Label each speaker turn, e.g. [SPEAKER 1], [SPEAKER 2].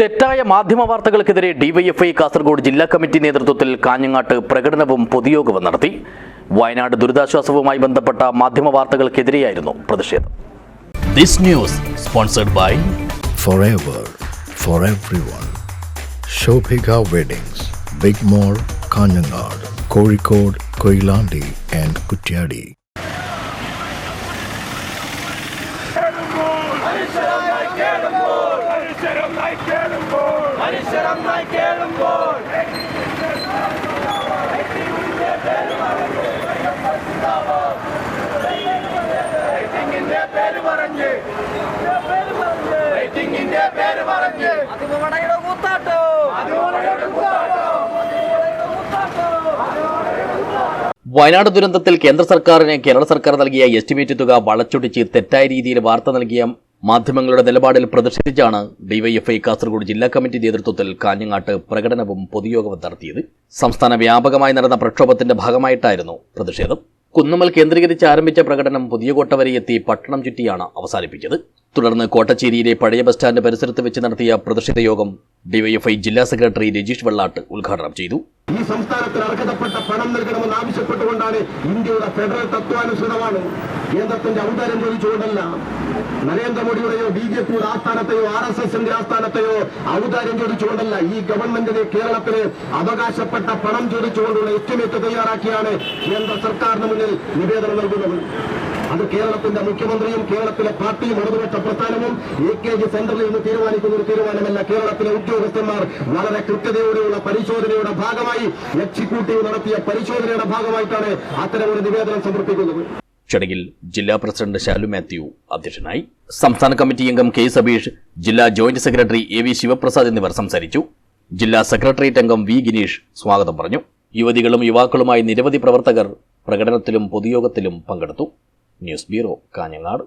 [SPEAKER 1] തെറ്റായ മാധ്യമ വാർത്തകൾക്കെതിരെ ഡിവൈഎഫ്ഐ കാസർഗോഡ് ജില്ലാ കമ്മിറ്റി നേതൃത്വത്തിൽ കാഞ്ഞങ്ങാട്ട് പ്രകടനവും പൊതുയോഗവും നടത്തി. വയനാട് ദുരിതാശ്വാസവുമായി ബന്ധപ്പെട്ട മാധ്യമ വാർത്തകൾക്കെതിരെയായിരുന്നു പ്രതിഷേധം. This news sponsored by
[SPEAKER 2] forever for everyone. Shobhika Kozhikode, Koilandi and Kutyadi.
[SPEAKER 3] അതിമടയുടെ കൂത്താട്ടോ.
[SPEAKER 1] വയനാട് ദുരന്തത്തിൽ കേന്ദ്ര സർക്കാരിന് കേരള സർക്കാർ നൽകിയ എസ്റ്റിമേറ്റ് തുക വളച്ചൊടിച്ച് തെറ്റായ രീതിയിൽ വാർത്ത നൽകിയ മാധ്യമങ്ങളുടെ നിലപാടിൽ പ്രതിഷേധിച്ചാണ് ഡിവൈഎഫ്ഐ കാസർഗോഡ് ജില്ലാ കമ്മിറ്റി നേതൃത്വത്തിൽ കാഞ്ഞങ്ങാട്ട് പ്രകടനവും പൊതുയോഗവും നടത്തിയത്. സംസ്ഥാന വ്യാപകമായി നടന്ന പ്രക്ഷോഭത്തിന്റെ ഭാഗമായിട്ടായിരുന്നു പ്രതിഷേധം. കുന്നുമൽ കേന്ദ്രീകരിച്ച് ആരംഭിച്ച പ്രകടനം പുതിയ കോട്ട വരെ എത്തി പട്ടണം ചുറ്റിയാണ് അവസാനിപ്പിച്ചത്. തുടർന്ന് കോട്ടച്ചേരിയിലെ പഴയ ബസ് സ്റ്റാൻഡ് പരിസരത്ത് വെച്ച് നടത്തിയ പ്രതിഷേധ യോഗം ഡിവൈഎഫ്ഐ ജില്ലാ സെക്രട്ടറി രജീഷ് വെള്ളാട്ട് ഉദ്ഘാടനം ചെയ്തു.
[SPEAKER 4] സംസ്ഥാനത്തിന് അർഹതപ്പെട്ട പണം നൽകണമെന്ന് ആവശ്യപ്പെട്ടുകൊണ്ടാണ് ഇന്ത്യയുടെ ഫെഡറൽ തത്വാനുസൃതമാണ്. കേന്ദ്രത്തിന്റെ ഔദാര്യം ചോദിച്ചുകൊണ്ടല്ല. നരേന്ദ്രമോദിയുടെയോ ബി ജെ പിയുടെ ആസ്ഥാനത്തെയോ ആർ എസ് എസിന്റെ ആസ്ഥാനത്തെയോ ഔദാര്യം ചോദിച്ചുകൊണ്ടല്ല. ഈ ഗവൺമെന്റിന് കേരളത്തിന് അവകാശപ്പെട്ട പണം ചോദിച്ചുകൊണ്ടുള്ള എസ്റ്റിമേറ്റ് തയ്യാറാക്കിയാണ് കേന്ദ്ര സർക്കാരിന് മുന്നിൽ നിവേദനം നൽകുന്നത്. അത് കേരളത്തിന്റെ മുഖ്യമന്ത്രിയും കേരളത്തിലെ പാർട്ടിയും ഇടതുപക്ഷ പ്രസ്ഥാനവും എ കെ ജി സെന്ററിൽ നിന്ന് തീരുമാനിക്കുന്ന ഒരു തീരുമാനമല്ല കേരളത്തിലെ ഉദ്യോഗസ്ഥന്മാർ വളരെ കൃത്യതയോടെയുള്ള പരിശോധനയുടെ ഭാഗമായി എക്സിക്യൂട്ടീവ് നടത്തിയ പരിശോധനയുടെ ഭാഗമായിട്ടാണ് അത്തരമൊരു നിവേദനം സമർപ്പിക്കുന്നത്.
[SPEAKER 1] ചടങ്ങിൽ ജില്ലാ പ്രസിഡന്റ് ശാലു മാത്യു അധ്യക്ഷനായി. സംസ്ഥാന കമ്മിറ്റി അംഗം കെ സബീഷ് ജില്ലാ joint secretary A V Sivaprasad എന്നിവർ സംസാരിച്ചു. ജില്ലാ സെക്രട്ടേറിയറ്റ് അംഗം വി ഗിനീഷ് സ്വാഗതം പറഞ്ഞു. യുവതികളും യുവാക്കളുമായി നിരവധി പ്രവർത്തകർ പ്രകടനത്തിലും പൊതുയോഗത്തിലും പങ്കെടുത്തു. News Bureau, Cañanar,